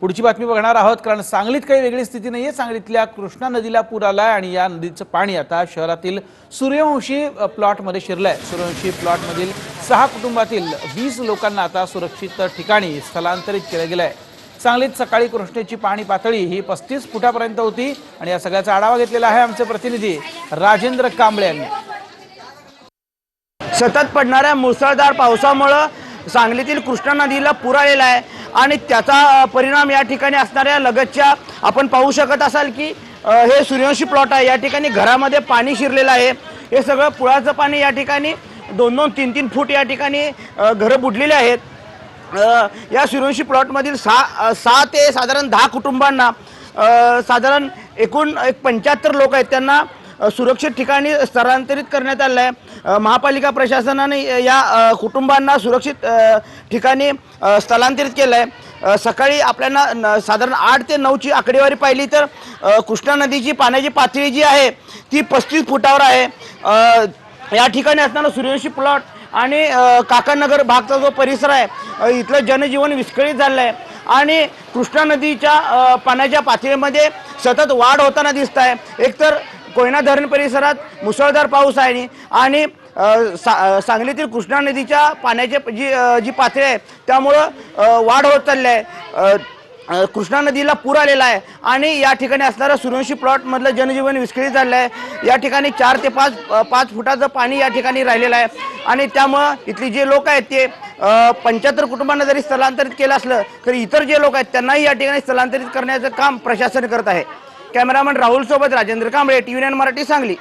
पुढची बातमी बघणार आहोत कारण सांगलीत काही वेगळी स्थिती नाहीये. सांगलीतल्या कृष्णा नदीला पूर आलाय आणि या नदीचं पाणी आता शहरातील सूर्यवंशी प्लॉटमध्ये शिरलंय. सूर्यवंशी प्लॉटमधील सहा कुटुंबातील वीस लोकांना आता सुरक्षित ठिकाणी स्थलांतरित केलं गेलंय. सांगलीत सकाळी कृष्णेची पाणी पातळी ही पस्तीस फुटापर्यंत होती आणि या सगळ्याचा आढावा घेतलेला आहे आमचे प्रतिनिधी राजेंद्र कांबळे यांनी. सतत पडणाऱ्या मुसळधार पावसामुळं सांगलीतील कृष्णा नदीला पूर आलेला आहे. आणि त्याचा परिणाम या ठिकाणी असणाऱ्या लगतच्या आपण पाहू शकत असाल की हे सूर्यवंशी प्लॉट आहे. या ठिकाणी घरामध्ये पाणी शिरलेलं आहे. हे सगळं पुळाचं पाणी या ठिकाणी दोन दोन तीन तीन फूट या ठिकाणी घरं बुडलेली आहेत. या सूर्यवंशी प्लॉटमधील सहा सहा ते साधारण दहा कुटुंबांना साधारण एकूण एक पंच्याहत्तर लोक आहेत. त्यांना सुरक्षित ठिकाणी स्थलांतरित करण्यात आलं आहे महापालिका प्रशासनाने या कुटुंबांना सुरक्षित ठिकाणी स्थलांतरित केलं आहे सकाळी आपल्याला न- साधारण आठ ते नऊची आकडेवारी पाहिली तर कृष्णा नदीची पाण्याची पातळी जी आहे ती पस्तीस फुटावर आहे. या ठिकाणी असणारा सूर्यवंशी प्लॉट आणि काकानगर भागचा जो परिसर आहे इथलं जनजीवन विस्कळीत झालं आहे आणि कृष्णा नदीच्या पाण्याच्या पातळीमध्ये सतत वाढ होताना दिसत आहे एकतर कोयना धरण परिसरात मुसळधार पाऊस आहे आणि सा सांगलीतील कृष्णा नदीच्या पाण्याची जी जी पातळी आहे त्यामुळं वाढ होत चालली आहे. कृष्णा नदीला पूर आलेला आहे आणि या ठिकाणी असणारा सूर्यवंशी प्लॉटमधलं जनजीवन विस्कळीत झालेलं आहे. या ठिकाणी चार ते पाच पाच फुटाचं पाणी या ठिकाणी राहिलेलं आहे. आणि त्यामुळं इथली जे लोक आहेत ते पंच्याहत्तर कुटुंबांना जरी स्थलांतरित केलं असलं तरी इतर जे लोक आहेत त्यांनाही या ठिकाणी स्थलांतरित करण्याचं काम प्रशासन करत आहे. कॅमेरामन राहुल सोबत राजेंद्र कांबळे टीव्ही नाईन मराठी सांगली.